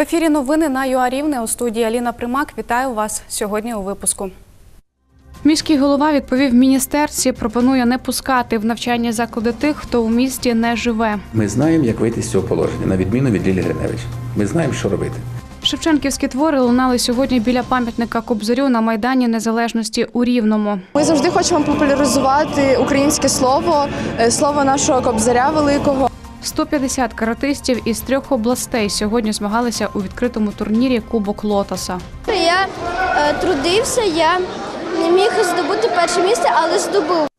В ефірі новини на ЮА Рівне у студії Аліна Примак. Вітаю вас сьогодні у випуску. Міський голова відповів міністерстві, пропонує не пускати в навчальні заклади тих, хто у місті не живе. Ми знаємо, як вийти з цього положення, на відміну від Лілі Гриневич. Ми знаємо, що робити. Шевченківські твори лунали сьогодні біля пам'ятника Кобзарю на майдані Незалежності у Рівному. Ми завжди хочемо популяризувати українське слово, е, слово нашого кобзаря великого. 150 каратистів із трьох областей сьогодні змагалися у відкритому турнірі Кубок Лотоса. Я е, трудився, я не міг здобути перше місце, але здобув.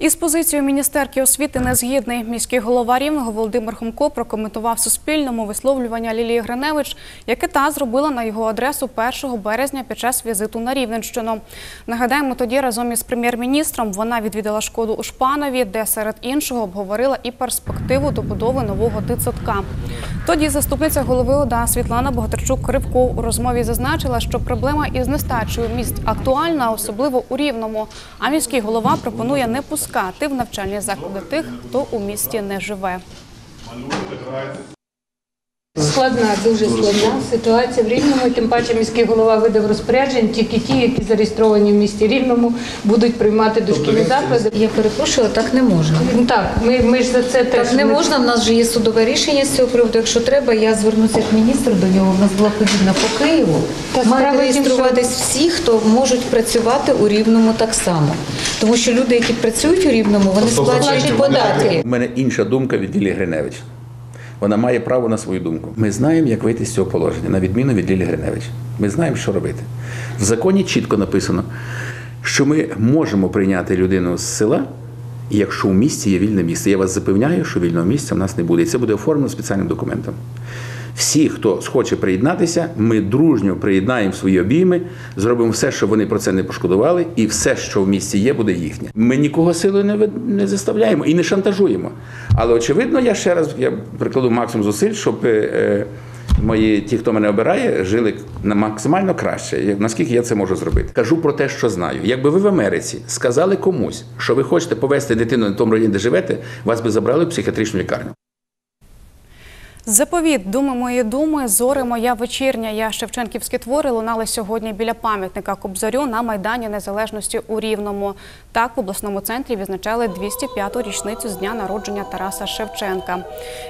Із позицією міністерки освіти не згідний. Міський голова Рівного Володимир Хомко прокоментував Суспільному висловлювання Лілії Гриневич, яке та зробила на його адресу 1 березня під час візиту на Рівненщину. Нагадаємо, тоді разом із прем'єр-міністром вона відвідала шкоду у Шпанові, де серед іншого обговорила і перспективу добудови нового дитсадка. Тоді заступниця голови ОДА Світлана Богатирчук Кривко у розмові зазначила, що проблема із нестачею місць актуальна, особливо у Рівному. А міський голова пропонує не пускати в навчальні заклади тих, хто у місті не живе. Складна, дуже складна ситуація в Рівному. і Тим паче міський голова видав розпоряджень. Тільки ті, які зареєстровані в місті Рівному, будуть приймати дошкільні заклади. Я перепрошую, так не можна. Ну так, ми, ми ж за це теж Так не можна. В нас вже є судове рішення з цього приводу. Якщо треба, я звернуся як міністр до нього. У нас була подібна по Києву. Та Мають справа в тім, реєструватись всі, хто можуть працювати у Рівному так само. Тому що люди, які працюють у Рівному, вони сплачують податки. У мене інша думка від Лілі Гриневич. Вона має право на свою думку. Ми знаємо, як вийти з цього положення, на відміну від Лілі Гриневич. Ми знаємо, що робити. В законі чітко написано, що ми можемо прийняти людину з села, якщо у місті є вільне місце. Я вас запевняю, що вільного місця в нас не буде. І це буде оформлено спеціальним документом. Всі, хто схоче приєднатися, ми дружньо приєднаємо свої обійми, зробимо все, щоб вони про це не пошкодували, і все, що в місті є, буде їхнє. Ми нікого силою не, не заставляємо і не шантажуємо. Але очевидно, я ще раз я прикладу максимум зусиль, щоб е, е, мої ті, хто мене обирає, жили на максимально краще, наскільки я це можу зробити. Кажу про те, що знаю. Якби ви в Америці сказали комусь, що ви хочете повезти дитину на тому районі, де живете, вас би забрали в психіатричну лікарню. Заповіт думи мої думи, зори моя вечірня. Я Шевченківські твори лунали сьогодні біля пам'ятника Кобзарю на майдані Незалежності у Рівному. Так в обласному центрі відзначали 205-ту річницю з дня народження Тараса Шевченка.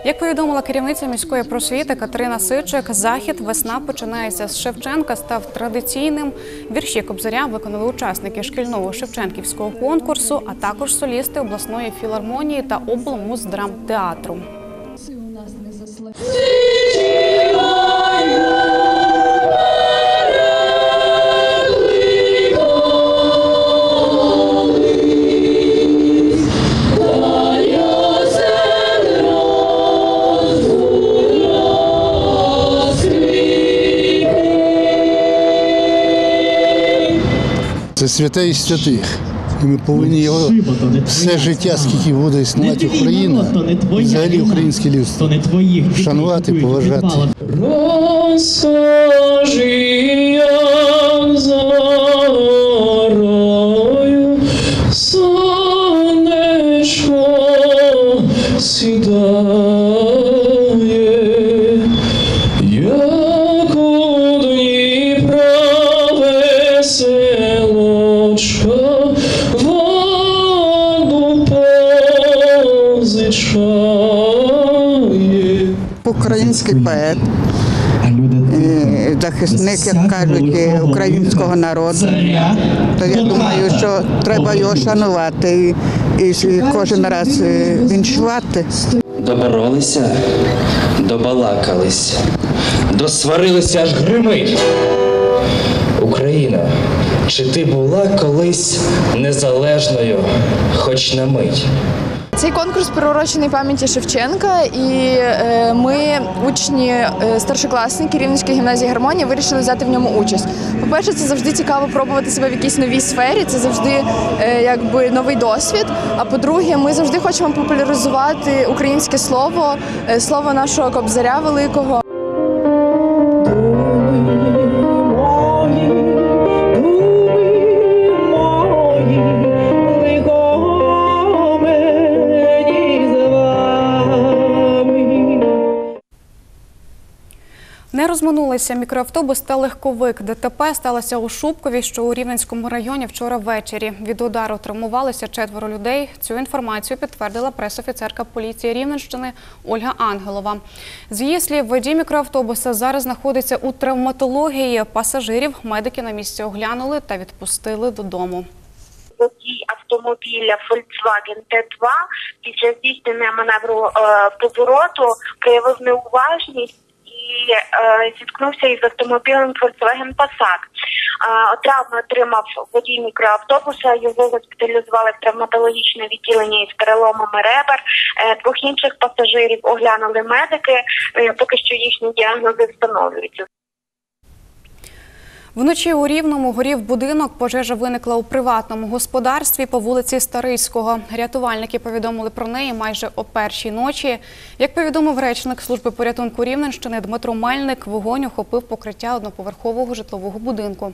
Як повідомила керівниця міської просвіти Катерина Сичик, захід весна починається з Шевченка став традиційним. Вірші Кобзаря виконали учасники шкільного Шевченківського конкурсу, а також солісти обласної філармонії та облмуздрамтеатру. Це святе із святих. І ми повинні його все життя, скільки буде існувати Україна, взагалі українське людство, шанувати, поважати. Сідає, Український поет, е, захисник, як кажуть, е, українського народу. То я думаю, що треба його шанувати і, і кожен раз е, віншувати. Доборолися, добалакались, досварилися аж гримить. Україна, чи ти була колись незалежною, хоч на мить? Цей конкурс приурочений пам'яті Шевченка, і е, ми, учні е, старшокласники Рівненської гімназії гармонії, вирішили взяти в ньому участь. По-перше, це завжди цікаво пробувати себе в якійсь новій сфері. Це завжди е, якби новий досвід. А по-друге, ми завжди хочемо популяризувати українське слово, слово нашого кобзаря великого. Розминулися мікроавтобус та легковик. ДТП сталося у Шубкові, що у Рівненському районі вчора ввечері. Від удару травмувалися четверо людей. Цю інформацію підтвердила пресофіцерка поліції Рівненщини Ольга Ангелова. З її слів, водій мікроавтобуса зараз знаходиться у травматології. Пасажирів медики на місці оглянули та відпустили додому. водій автомобіля Volkswagen T2 під час здійснення маневру е, повороту проявив неуважність і е, зіткнувся із автомобілем Volkswagen Passat. Травми отримав водій мікроавтобуса. Його госпіталізували в травматологічне відділення із переломами ребер. Е, двох інших пасажирів оглянули медики. Е, поки що їхні діагнози встановлюються. Вночі у Рівному горів будинок. Пожежа виникла у приватному господарстві по вулиці Старицького. Рятувальники повідомили про неї майже о першій ночі. Як повідомив речник служби порятунку Рівненщини Дмитро Мельник, вогонь охопив покриття одноповерхового житлового будинку.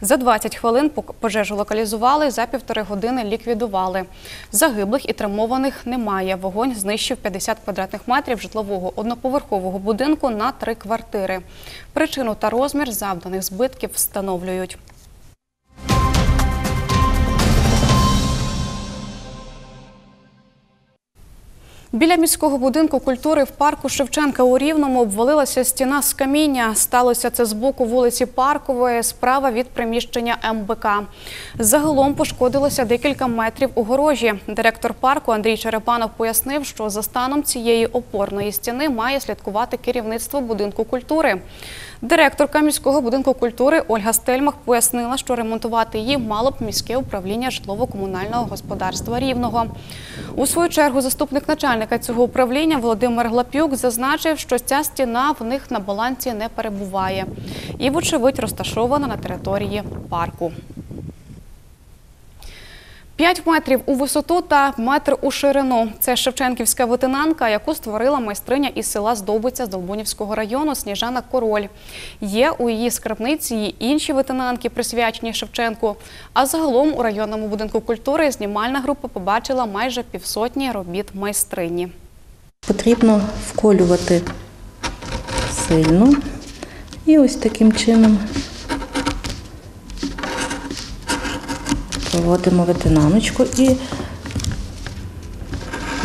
За 20 хвилин пожежу локалізували, за півтори години ліквідували. Загиблих і травмованих немає. Вогонь знищив 50 квадратних метрів житлового одноповерхового будинку на три квартири. Причину та розмір завданих збитків встановлюють. Біля міського будинку культури в парку Шевченка у Рівному обвалилася стіна з каміння. Сталося це з боку вулиці Паркової, справа від приміщення МБК. Загалом пошкодилося декілька метрів огорожі. Директор парку Андрій Черепанов пояснив, що за станом цієї опорної стіни має слідкувати керівництво будинку культури. Директорка міського будинку культури Ольга Стельмах пояснила, що ремонтувати її мало б міське управління житлово-комунального господарства Рівного. У свою чергу заступник начальника цього управління Володимир Глапюк зазначив, що ця стіна в них на балансі не перебуває і, вочевидь, розташована на території парку. 5 метрів у висоту та метр у ширину. Це Шевченківська витинанка, яку створила майстриня із села Здобиця з Долбунівського району Сніжана Король. Є у її скарбниці і інші витинанки, присвячені Шевченку. А загалом у районному будинку культури знімальна група побачила майже півсотні робіт майстрині. Потрібно вколювати сильно і ось таким чином проводимо ветинаночку і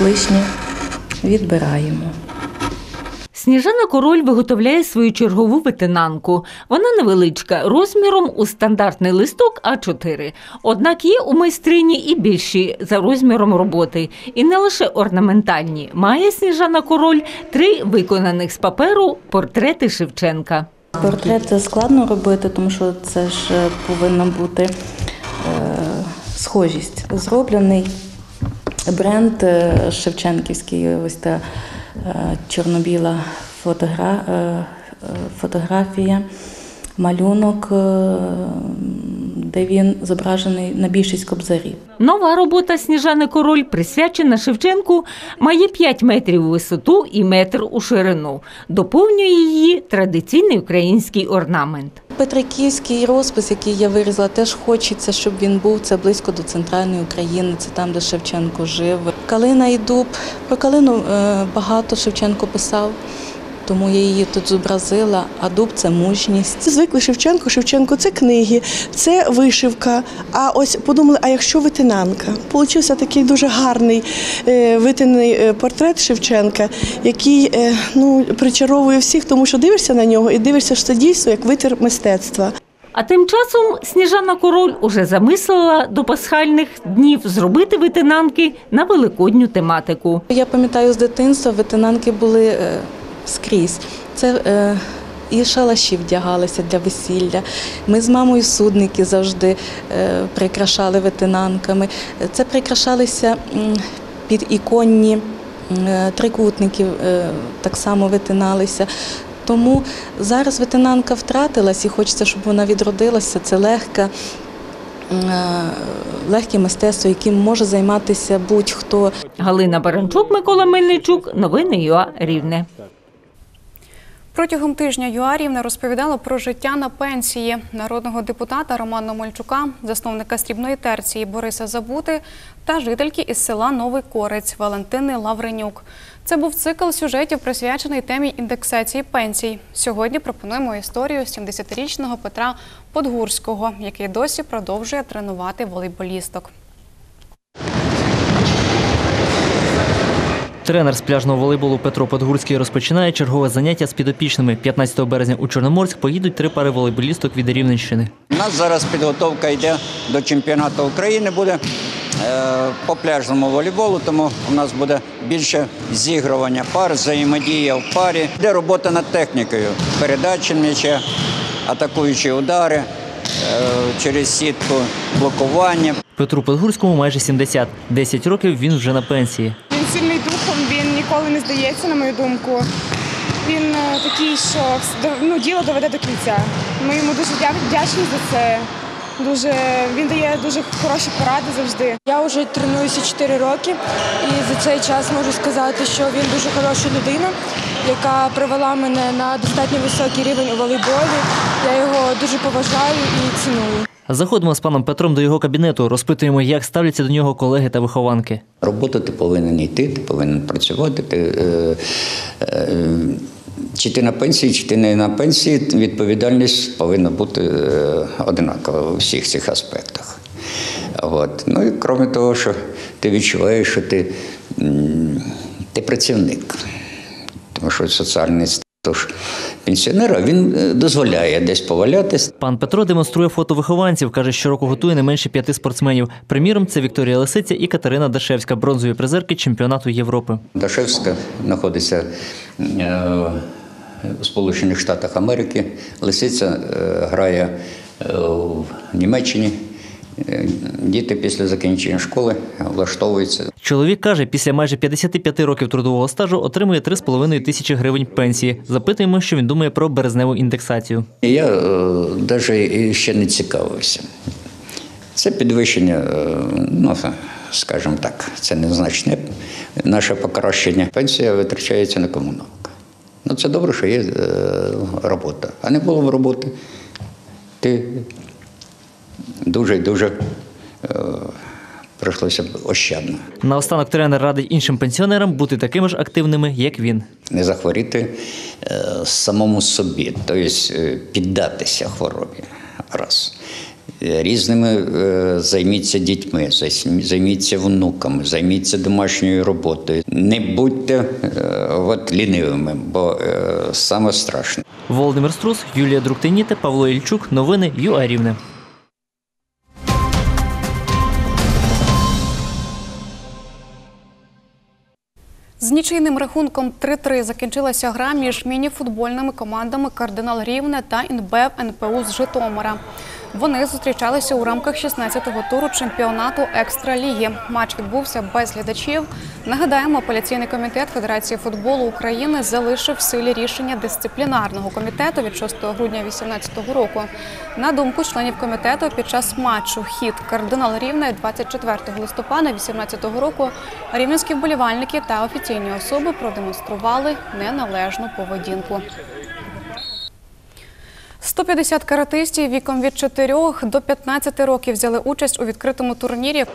лишнє відбираємо. Сніжана Король виготовляє свою чергову ветенанку. Вона невеличка, розміром у стандартний листок А4. Однак є у майстрині і більші за розміром роботи. І не лише орнаментальні. Має Сніжана Король три виконаних з паперу портрети Шевченка. Портрет складно робити, тому що це ж е, повинна бути е, схожість. Зроблений бренд е, Шевченківський, ось та е, чорно-біла фотогра, е, фотографія, малюнок, де він зображений на більшість кобзарів. Нова робота Сніжани Король присвячена Шевченку, має 5 метрів у висоту і метр у ширину. Доповнює її традиційний український орнамент. Петриківський розпис, який я вирізала, теж хочеться, щоб він був. Це близько до центральної України, це там, де Шевченко жив. Калина і дуб. Про калину е, багато Шевченко писав, тому я її тут зобразила, а дуб це мужність. Це звикли Шевченко. Шевченко це книги, це вишивка. А ось подумали, а якщо витинанка? Получився такий дуже гарний е, витинений е, портрет Шевченка, який е, ну, причаровує всіх, тому що дивишся на нього і дивишся, що це дійсно як витер мистецтва. А тим часом Сніжана Король уже замислила до пасхальних днів зробити витинанки на великодню тематику. Я пам'ятаю з дитинства, ветенанки були скрізь. Це е, і шалаші вдягалися для весілля. Ми з мамою судники завжди е, прикрашали ветенанками. Це прикрашалися під іконні е, трикутників, е, так само витиналися. Тому зараз ветенанка втратилась і хочеться, щоб вона відродилася. Це легка. е, Легке мистецтво, яким може займатися будь-хто. Галина Баранчук, Микола Мельничук. Новини ЮА Рівне. Протягом тижня ЮА Рівне розповідала про життя на пенсії народного депутата Романа Мольчука, засновника срібної терції Бориса Забути та жительки із села Новий Корець Валентини Лавренюк. Це був цикл сюжетів, присвячений темі індексації пенсій. Сьогодні пропонуємо історію 70-річного Петра Подгурського, який досі продовжує тренувати волейболісток. Тренер з пляжного волейболу Петро Подгурський розпочинає чергове заняття з підопічними. 15 березня у Чорноморськ поїдуть три пари волейболісток від Рівненщини. У нас зараз підготовка йде до чемпіонату України. Буде е, по пляжному волейболу, тому у нас буде більше зігрування пар, взаємодія в парі. Йде робота над технікою, передачі м'яча, атакуючі удари е, через сітку, блокування. Петру Подгурському майже 70. 10 років він вже на пенсії. Сильний духом, він ніколи не здається, на мою думку. Він е, такий, що ну, діло доведе до кінця. Ми йому дуже дя- вдячні за це. Дуже він дає дуже хороші поради завжди. Я вже тренуюся 4 роки, і за цей час можу сказати, що він дуже хороша людина, яка привела мене на достатньо високий рівень у волейболі. Я його дуже поважаю і ціную. Заходимо з паном Петром до його кабінету, розпитуємо, як ставляться до нього колеги та вихованки. Роботу ти повинен йти, ти повинен працювати. Ти, е, е, чи ти на пенсії, чи ти не на пенсії, відповідальність повинна бути е, одинакова у всіх цих аспектах. От. Ну і крім того, що ти відчуваєш, що ти, м, ти працівник. Тому що соціальний статус пенсіонера він е, дозволяє десь повалятись. Пан Петро демонструє фото вихованців. каже, щороку готує не менше п'яти спортсменів. Приміром, це Вікторія Лисиця і Катерина Дашевська, бронзові призерки чемпіонату Європи. Дашевська знаходиться е, у Сполучених Штатах Америки. Лисиця е, грає е, в Німеччині. Е, Діти після закінчення школи влаштовуються. Чоловік каже, після майже 55 років трудового стажу отримує 3,5 тисячі гривень пенсії. Запитуємо, що він думає про березневу індексацію. Я навіть ще не цікавився. Це підвищення, е, ну, скажімо так, це незначне наше покращення. Пенсія витрачається на комуналку. Ну, це добре, що є е, робота. А не було б роботи, ти дуже і дуже е, прийшлося б ощадно. Наостанок тренер радить іншим пенсіонерам бути такими ж активними, як він. Не захворіти е, самому собі, тобто е, піддатися хворобі. Раз. Різними займіться дітьми, займіться внуками, займіться домашньою роботою. Не будьте от, лінивими, бо саме страшне. Володимир Струс, Юлія Друктиніте, Павло Ільчук. Новини ЮА Рівне. З нічийним рахунком 3-3 закінчилася гра між мініфутбольними командами Кардинал Рівне та Інбев НПУ з Житомира. Вони зустрічалися у рамках 16-го туру чемпіонату Екстраліги. Матч відбувся без глядачів. Нагадаємо, апеляційний комітет Федерації футболу України залишив в силі рішення дисциплінарного комітету від 6 грудня 2018 року. На думку членів комітету, під час матчу хід кардинал Рівне 24 листопада 2018 року рівненські вболівальники та офіційні особи продемонстрували неналежну поведінку. 150 каратистів віком від 4 до 15 років взяли участь у відкритому турнірі.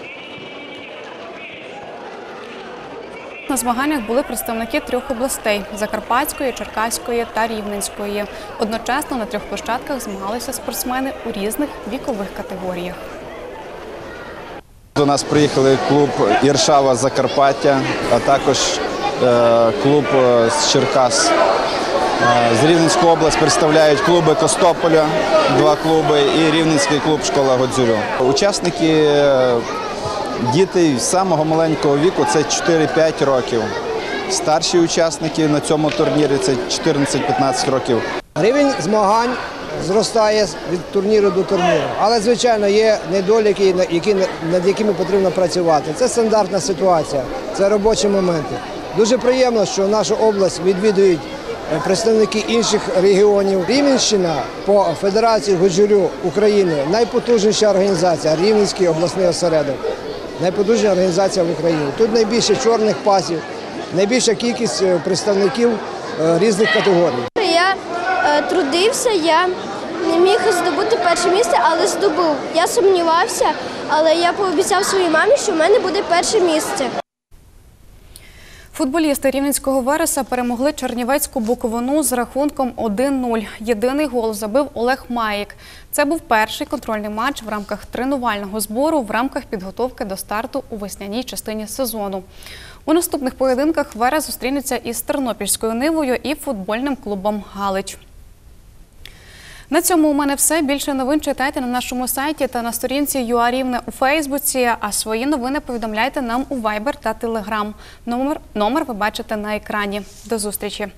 На змаганнях були представники трьох областей Закарпатської, Черкаської та Рівненської. Одночасно на трьох площадках змагалися спортсмени у різних вікових категоріях. До нас приїхали клуб Іршава Закарпаття, а також е, клуб е, з Черкас. З Рівненської області представляють клуби Костополя, два клуби, і Рівненський клуб Школа Годзюрю. Учасники е, діти з самого маленького віку це 4-5 років. Старші учасники на цьому турнірі це 14-15 років. Рівень змагань зростає від турніру до турніру. Але, звичайно, є недоліки, які, над якими потрібно працювати. Це стандартна ситуація, це робочі моменти. Дуже приємно, що нашу область відвідують представники інших регіонів. Рівненщина по Федерації Годжурю України найпотужніша організація, Рівненський обласний осередок. Найпотужніша організація в Україні. Тут найбільше чорних пасів, найбільша кількість е, представників е, різних категорій. Я е, трудився, я не міг здобути перше місце, але здобув. Я сумнівався, але я пообіцяв своїй мамі, що в мене буде перше місце. Футболісти Рівненського Вереса перемогли Чернівецьку Буковину з рахунком 1-0. Єдиний гол забив Олег Маїк. Це був перший контрольний матч в рамках тренувального збору в рамках підготовки до старту у весняній частині сезону. У наступних поєдинках Верес зустрінеться із Тернопільською Нивою і футбольним клубом Галич. На цьому у мене все. Більше новин читайте на нашому сайті та на сторінці ЮАРівне у Фейсбуці. А свої новини повідомляйте нам у Viber та Telegram. Номер, номер ви бачите на екрані. До зустрічі.